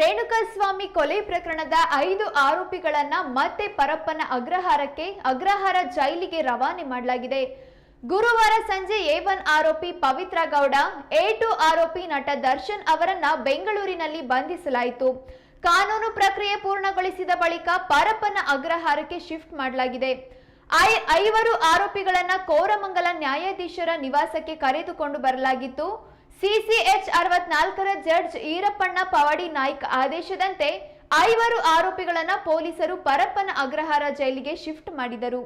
ರೇಣುಕಾಸ್ವಾಮಿ ಕೊಲೆ ಪ್ರಕರಣದ ಐದು ಆರೋಪಿಗಳನ್ನ ಮತ್ತೆ ಪರಪ್ಪನ ಅಗ್ರಹಾರಕ್ಕೆ, ಅಗ್ರಹಾರ ಜೈಲಿಗೆ ರವಾನೆ ಮಾಡಲಾಗಿದೆ. ಗುರುವಾರ ಸಂಜೆ ಎ ಒನ್ ಆರೋಪಿ ಪವಿತ್ರ ಗೌಡ, ಎ ಟು ಆರೋಪಿ ನಟ ದರ್ಶನ್ ಅವರನ್ನ ಬೆಂಗಳೂರಿನಲ್ಲಿ ಬಂಧಿಸಲಾಯಿತು. ಕಾನೂನು ಪ್ರಕ್ರಿಯೆ ಪೂರ್ಣಗೊಳಿಸಿದ ಬಳಿಕ ಪರಪ್ಪನ ಅಗ್ರಹಾರಕ್ಕೆ ಶಿಫ್ಟ್ ಮಾಡಲಾಗಿದೆ. ಐ ಐವರು ಆರೋಪಿಗಳನ್ನ ಕೋರಮಂಗಲ ನ್ಯಾಯಾಧೀಶರ ನಿವಾಸಕ್ಕೆ ಕರೆದುಕೊಂಡು ಬರಲಾಗಿತ್ತು. ಸಿಸಿಎಚ್ ಅರವತ್ನಾಲ್ಕರ ಜಡ್ಜ್ ಈರಪ್ಪಣ್ಣ ಪವಾಡಿ ನಾಯ್ಕ ಆದೇಶದಂತೆ ಐವರು ಆರೋಪಿಗಳನ್ನ ಪೊಲೀಸರು ಪರಪ್ಪನ ಅಗ್ರಹಾರ ಜೈಲಿಗೆ ಶಿಫ್ಟ್ ಮಾಡಿದರು.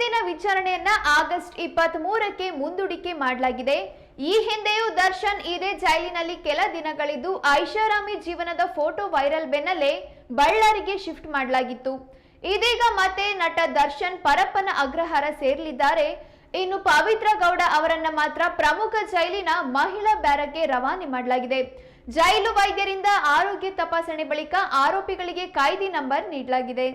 ಮುಂದಿನ ವಿಚಾರಣೆಯನ್ನ ಆಗಸ್ಟ್ ಇಪ್ಪತ್ತ್ ಮೂರಕ್ಕೆ ಮುಂದೂಡಿಕೆ ಮಾಡಲಾಗಿದೆ. ಈ ಹಿಂದೆಯೂ ದರ್ಶನ್ ಇದೇ ಜೈಲಿನಲ್ಲಿ ಕೆಲ ದಿನಗಳಿದ್ದು ಐಷಾರಾಮಿ ಜೀವನದ ಫೋಟೋ ವೈರಲ್ ಬೆನ್ನಲ್ಲೇ ಬಳ್ಳಾರಿಗೆ ಶಿಫ್ಟ್ ಮಾಡಲಾಗಿತ್ತು. ಇದೀಗ ಮತ್ತೆ ನಟ ದರ್ಶನ್ ಪರಪ್ಪನ ಅಗ್ರಹಾರ ಸೇರಲಿದ್ದಾರೆ. ಇನ್ನು ಪವಿತ್ರ ಗೌಡ ಅವರನ್ನ ಮಾತ್ರ ಪ್ರಮುಖ ಜೈಲಿನ ಮಹಿಳಾ ಬ್ಯಾರಕ್ಗೆ ರವಾನೆ ಮಾಡಲಾಗಿದೆ. ಜೈಲು ವೈದ್ಯರಿಂದ ಆರೋಗ್ಯ ತಪಾಸಣೆ ಬಳಿಕ ಆರೋಪಿಗಳಿಗೆ ಕಾಯ್ದೆ ನಂಬರ್ ನೀಡಲಾಗಿದೆ.